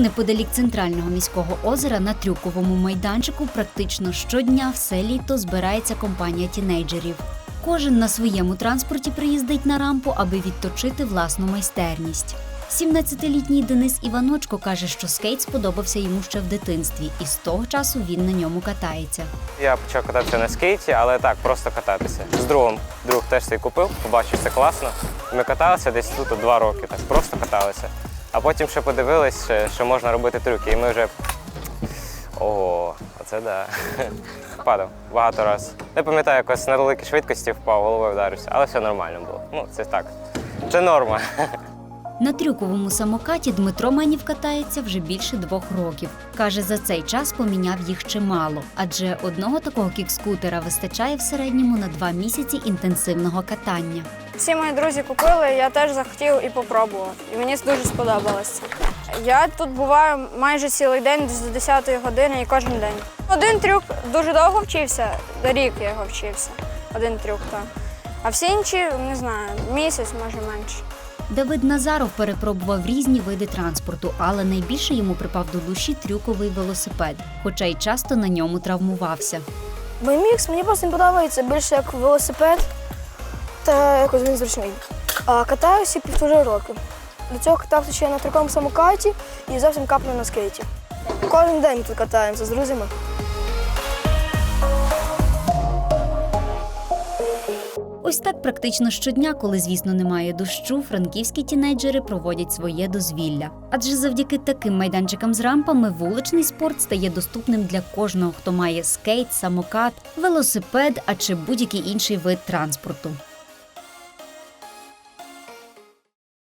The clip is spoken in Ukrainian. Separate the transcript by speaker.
Speaker 1: неподалік центрального міського озера на трюковому майданчику практично щодня все літо збирається компанія тінейджерів. Кожен на своєму транспорті приїздить на рампу, аби відточити власну майстерність. 17-літній Денис Іваночко каже, що скейт сподобався йому ще в дитинстві, і з того часу він на ньому катається.
Speaker 2: Я почав кататися на скейті, але так, просто кататися. З другом друг теж цей купив, побачив, це класно. Ми каталися десь тут два роки, так просто каталися. А потім ще подивились, що- можна робити трюки, і ми вже. Ого, оце да. Падав багато разів. Не пам'ятаю, якось на великій швидкості впав, головою вдарився, але все нормально було. Ну, це так. Це норма.
Speaker 1: На трюковому самокаті Дмитро Менів катається вже більше двох років. Каже, за цей час поміняв їх чимало, адже одного такого кікскутера вистачає в середньому на два місяці інтенсивного катання.
Speaker 3: Всі мої друзі купили, я теж захотів і попробував. І мені дуже сподобалось. Я тут буваю майже цілий день десь до 10 години і кожен день. Один трюк дуже довго вчився, рік я його вчився. Один трюк, так. А всі інші, не знаю, місяць, може менше.
Speaker 1: Давид Назаров перепробував різні види транспорту, але найбільше йому припав до душі трюковий велосипед, хоча й часто на ньому травмувався.
Speaker 4: BMX мені просто не подобається більше як велосипед та якось він зручний. А катаюся півтори роки. До цього катався ще на трикому самокаті і зовсім капнув на скейті. Кожен день тут катаємося з друзями.
Speaker 1: Ось так практично щодня, коли, звісно, немає дощу, франківські тінейджери проводять своє дозвілля. Адже завдяки таким майданчикам з рампами вуличний спорт стає доступним для кожного, хто має скейт, самокат, велосипед, а чи будь-який інший вид транспорту.